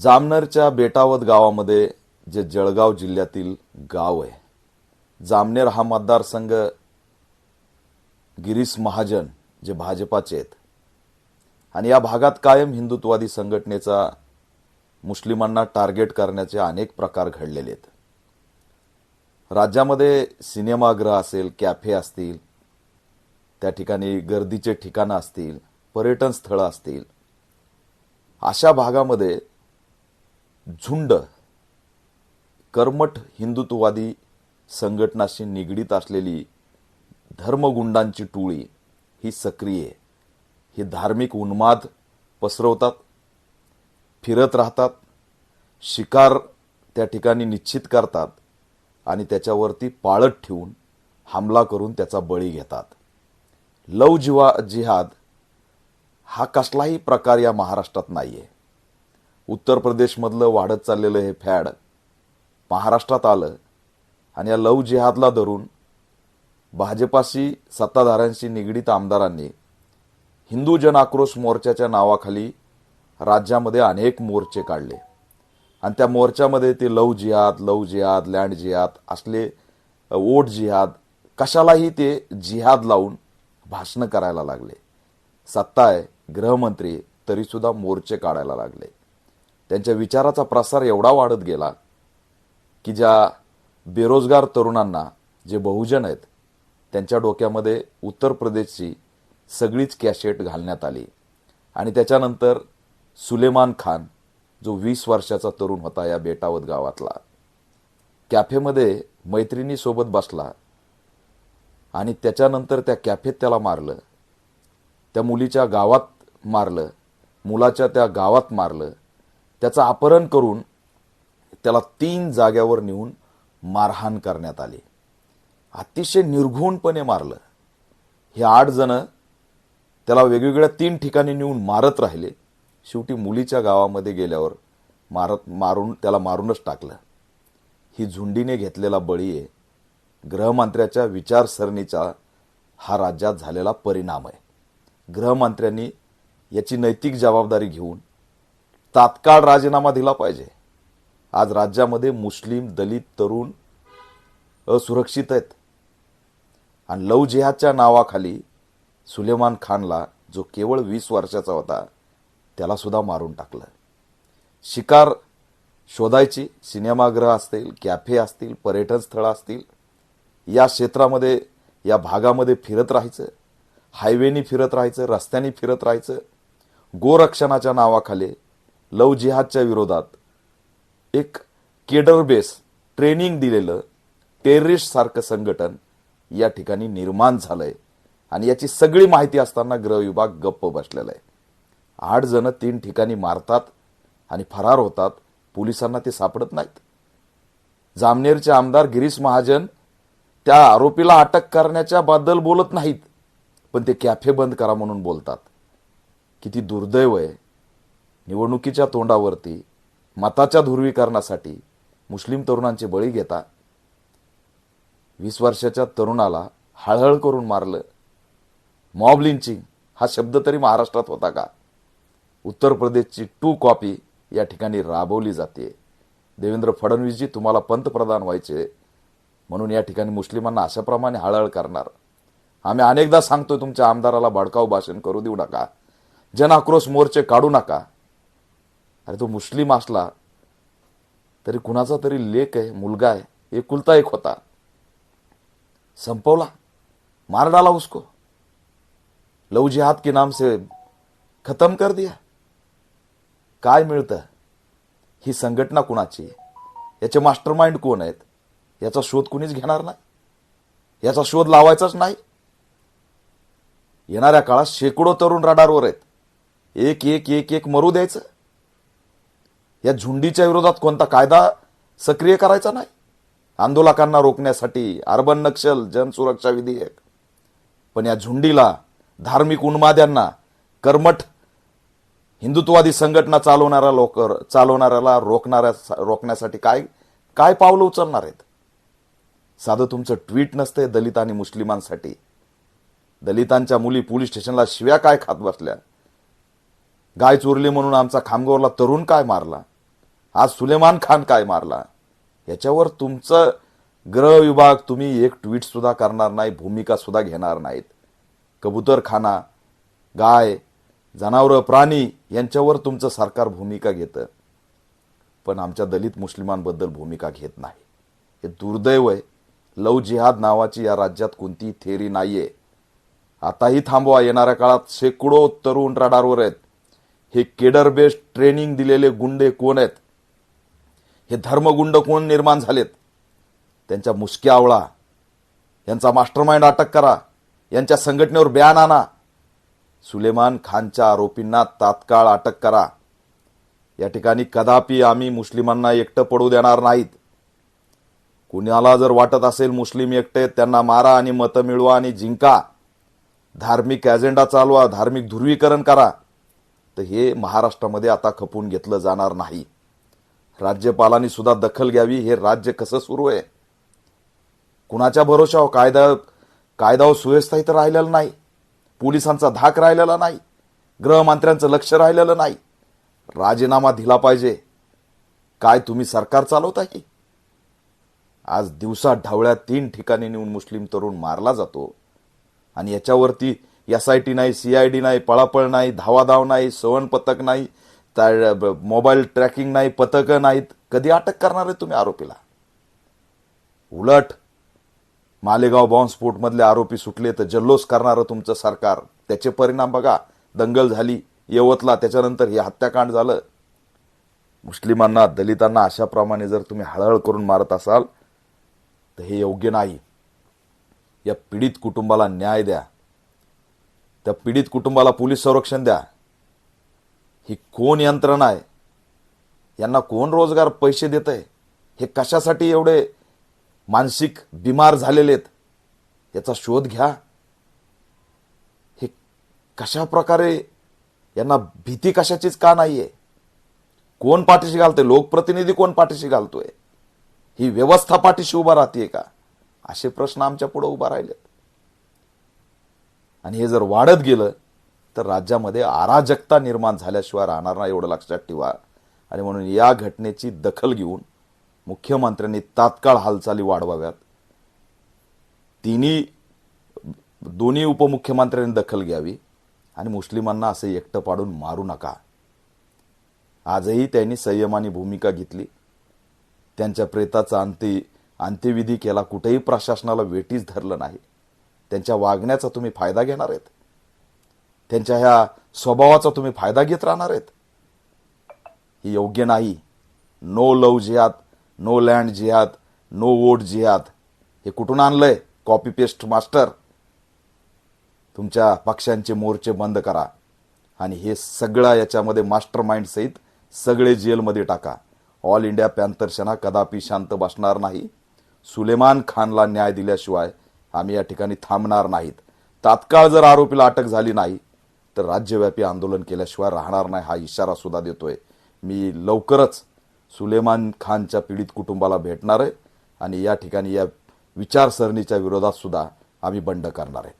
जामनेरच्या बेटावत गावामध्ये जे जळगाव जिल्ह्यातील गाव आहे जामनेर हा मतदारसंघ गिरीश महाजन जे भाजपाचे आहेत. आणि या भागात कायम हिंदुत्ववादी संघटनेचा मुस्लिमांना टार्गेट करण्याचे अनेक प्रकार घडलेले आहेत. राज्यामध्ये सिनेमागृह असेल कॅफे असतील त्या ठिकाणी गर्दीचे ठिकाणं असतील पर्यटन स्थळं असतील अशा भागामध्ये झुंड कर्मठ हिंदुत्ववादी संघटनाशी निगडीत असलेली धर्मगुंडांची टोळी ही सक्रिय. हे ही धार्मिक उन्माद पसरवतात फिरत राहतात शिकार त्या ठिकाणी निश्चित करतात आणि त्याच्यावरती पाळत ठेवून हमला करून त्याचा बळी घेतात. लव जिवा जिहाद हा कसलाही प्रकार या महाराष्ट्रात नाही आहे उत्तर प्रदेशमधलं वाढत चाललेलं हे फॅड महाराष्ट्रात आलं आणि या लव जिहादला धरून भाजपाशी सत्ताधाऱ्यांशी निगडीत आमदारांनी हिंदू जन आक्रोश मोर्चाच्या नावाखाली राज्यामध्ये अनेक मोर्चे काढले. आणि त्या मोर्चामध्ये ते लव जिहाद लव जिहाद लँड जिहाद असले ओट जिहाद कशालाही ते जिहाद लावून भाषणं करायला लागले. सत्ता आहे गृहमंत्री तरीसुद्धा मोर्चे काढायला लागले. त्यांच्या विचाराचा प्रसार एवढा वाढत गेला की ज्या बेरोजगार तरुणांना जे बहुजन आहेत त्यांच्या डोक्यामध्ये उत्तर प्रदेशची सगळीच कॅशेट घालण्यात आली. आणि त्याच्यानंतर सुलेमान खान जो वीस वर्षाचा तरुण होता या बेटावत गावातला कॅफेमध्ये मैत्रिणीसोबत बसला आणि त्याच्यानंतर त्या कॅफेत त्याला मारलं. त्या मुलीच्या गावात मारलं मुलाच्या त्या गावात मारलं. त्याचं अपहरण करून त्याला तीन जाग्यावर नेऊन मारहाण करण्यात आली. अतिशय निर्घुणपणे मारलं. हे आठ जण त्याला वेगवेगळ्या तीन ठिकाणी नेऊन मारत राहिले. शेवटी मुलीच्या गावामध्ये गेल्यावर मारत मारून त्याला मारूनच टाकलं. ही झुंडीने घेतलेला बळी आहे. गृहमंत्र्याच्या विचारसरणीचा हा राज्यात झालेला परिणाम आहे. गृहमंत्र्यांनी याची नैतिक जबाबदारी घेऊन तात्काळ राजीनामा दिला पाहिजे. आज राज्यामध्ये मुस्लिम दलित तरुण असुरक्षित आहेत. आणि लव जिहादच्या नावाखाली सुलेमान खानला जो केवळ वीस वर्षाचा होता त्याला सुद्धा मारून टाकलं. शिकार शोधायची सिनेमागृह असतील कॅफे असतील पर्यटन स्थळं असतील या क्षेत्रामध्ये या भागामध्ये फिरत राहायचं हायवेनी फिरत राहायचं रस्त्यानी फिरत राहायचं गोरक्षणाच्या नावाखाली लव जिहादच्या विरोधात एक केडर बेस ट्रेनिंग दिलेलं टेररिस्ट सारखं संघटन या ठिकाणी निर्माण झालंय. आणि याची सगळी माहिती असताना गृह विभाग गप्प बसलेला आहे. आठ जण तीन ठिकाणी मारतात आणि फरार होतात. पोलिसांना ते सापडत नाहीत. जामनेरचे आमदार गिरीश महाजन त्या आरोपीला अटक करण्याच्या बद्दल बोलत नाहीत. पण ते कॅफे बंद करा म्हणून बोलतात. किती दुर्दैव आहे. निवडणुकीच्या तोंडावरती मताच्या ध्रुवीकरणासाठी मुस्लिम तरुणांचे बळी घेता वीस वर्षाच्या तरुणाला हळहळ करून मारलं. मॉब लिंचिंग हा शब्द तरी महाराष्ट्रात होता का? उत्तर प्रदेशची टू कॉपी या ठिकाणी राबवली जाते. देवेंद्र फडणवीसजी तुम्हाला पंतप्रधान व्हायचे म्हणून या ठिकाणी मुस्लिमांना अशाप्रमाणे हळहळ करणार. आम्ही अनेकदा सांगतोय तुमच्या आमदाराला भडकाऊ भाषण करू देऊ नका. जनआक्रोश मोर्चे काढू नका. अरे तो मुस्लिम असला तरी कुणाचा तरी लेख आहे मुलगा आहे एकुलता एक होता. संपवला. मार डाला उसको. लव जिहाद के नाम से खतम कर दिया. काय मिळतं? ही संघटना कुणाची याचे मास्टर माइंड कोण आहेत? याचा शोध कुणीच घेणार नाही. याचा शोध लावायचाच नाही. येणाऱ्या काळात शेकडो तरुण रडारवर आहेत. एक एक एक एक मरू द्यायचं. या झुंडीच्या विरोधात कोणता कायदा सक्रिय करायचा नाही? आंदोलकांना रोखण्यासाठी अर्बन नक्षल जनसुरक्षा विधेयक पण या झुंडीला धार्मिक उन्माद्यांना कर्मठ हिंदुत्ववादी संघटना चालवणाऱ्या लोक चालवणाऱ्याला रोखणाऱ्या रोखण्यासाठी काय काय पावलं उचलणार आहेत? साधं तुमचं ट्विट नसतंय दलित आणि मुस्लिमांसाठी. दलितांच्या मुली पोलीस स्टेशनला शिव्या काय खात बसल्या? गाय चोरली म्हणून आमचा खामगावला तरुण काय मारला? आज सुलेमान खान काय मारला? याच्यावर तुमचं ग्रह विभाग तुम्ही एक ट्विट सुद्धा करणार नाही भूमिका सुद्धा घेणार नाहीत. कबूतरखाना गाय जनावरं प्राणी यांच्यावर तुमचं सरकार भूमिका घेतं. पण आमच्या दलित मुस्लिमांबद्दल भूमिका घेत नाही. हे दुर्दैव आहे. लव जिहाद नावाची या राज्यात कोणतीही थेरी नाही आहे आताही थांबवा येणाऱ्या काळात शेकडो तरुण रडारवर आहेत. हे केडर बेस्ड ट्रेनिंग दिलेले गुंडे कोण आहेत? हे धर्मगुंड कोण निर्माण झालेत? त्यांच्या मुसक्या आवळा यांचा मास्टरमाइंड अटक करा यांच्या संघटनेवर बॅन आणा. सुलेमान खानच्या आरोपींना तात्काळ अटक करा. या ठिकाणी कदापि आम्ही मुस्लिमांना एकटं पडू देणार नाहीत. कुणाला जर वाटत असेल मुस्लिम एकटे त्यांना मारा आणि मतं मिळवा आणि जिंका. धार्मिक एजेंडा चालवा धार्मिक ध्रुवीकरण करा. तर हे महाराष्ट्रामध्ये आता खपून घेतलं जाणार नाही. राज्यपालांनी सुद्धा दखल घ्यावी हे राज्य कसं सुरू आहे? कुणाच्या भरोशावर कायदा कायदा व सुव्यवस्था इथं राहिलेला नाही? पोलिसांचा धाक राहिलेला नाही? गृहमंत्र्यांचं लक्ष राहिलेलं नाही? राजीनामा दिला पाहिजे. काय तुम्ही सरकार चालवता की? आज दिवसा ढवळ्या तीन ठिकाणी नेऊन मुस्लिम तरुण मारला जातो. आणि याच्यावरती एस आय टी नाही सी आय डी नाही पळापळ नाही धावाधाव नाही सवन पथक नाही त्या- मोबाईल ट्रॅकिंग नाही पथकं नाहीत. कधी अटक करणार आहे तुम्ही आरोपीला? उलट मालेगाव बॉम्बस्फोटमधले आरोपी सुटले तर जल्लोष करणारं तुमचं सरकार. त्याचे परिणाम बघा. दंगल झाली यवतला त्याच्यानंतर हे हत्याकांड झालं. मुस्लिमांना दलितांना अशाप्रमाणे जर तुम्ही हळहळ करून मारत असाल तर हे योग्य नाही. या पीडित कुटुंबाला न्याय द्या. त्या पीडित कुटुंबाला पोलीस संरक्षण द्या. ही कोण यंत्रणा आहे? यांना कोण रोजगार पैसे देत आहे हे कशासाठी एवढे मानसिक बिमार झालेले आहेत? याचा शोध घ्या. हे कशा प्रकारे यांना भीती कशाचीच का नाहीये? कोण पाठीशी घालते लोकप्रतिनिधी कोण पाठीशी घालतोय? ही व्यवस्था पाठीशी उभा राहते का? असे प्रश्न आमच्या पुढे उभा राहिलेत. आणि हे जर वाढत गेलं तर राज्यामध्ये अराजकता निर्माण झाल्याशिवाय राहणार नाही एवढं लक्षात ठेवा. आणि म्हणून या घटनेची दखल घेऊन मुख्यमंत्र्यांनी तात्काळ हालचाली वाढवाव्यात. तिन्ही दोन्ही उपमुख्यमंत्र्यांनी दखल घ्यावी आणि मुस्लिमांना असं एकटं पाडून मारू नका. आजही त्यांनी संयमाने भूमिका घेतली. त्यांच्या प्रेताचा अंत्य अंत्यविधी केला कुठेही प्रशासनाला वेटीच धरलं नाही. त्यांच्या वागण्याचा तुम्ही फायदा घेणार आहेत? त्यांच्या ह्या स्वभावाचा तुम्ही फायदा घेत राहणार आहेत. हे योग्य नाही. नो लव जिहाद नो लँड जिहाद नो वोट जिहाद हे कुठून आणलंय? कॉपी पेस्ट मास्टर तुमच्या पक्षांचे मोर्चे बंद करा. आणि हे सगळं याच्यामध्ये मास्टर माइंड सहित सगळे जेलमध्ये टाका. ऑल इंडिया पॅन्थर सेना कदापि शांत बसणार नाही. सुलेमान खानला न्याय दिल्याशिवाय आम्ही या ठिकाणी थांबणार नाहीत. तात्काळ जर आरोपीला अटक झाली नाही तर राज्यव्यापी आंदोलन केल्याशिवाय राहणार नाही हा इशारा सुद्धा देतोय. मी लवकरच सुलेमान खानच्या पीडित कुटुंबाला भेटणार आहे आणि या ठिकाणी या विचारसरणीच्या विरोधात सुद्धा आम्ही बंड करणार आहेत.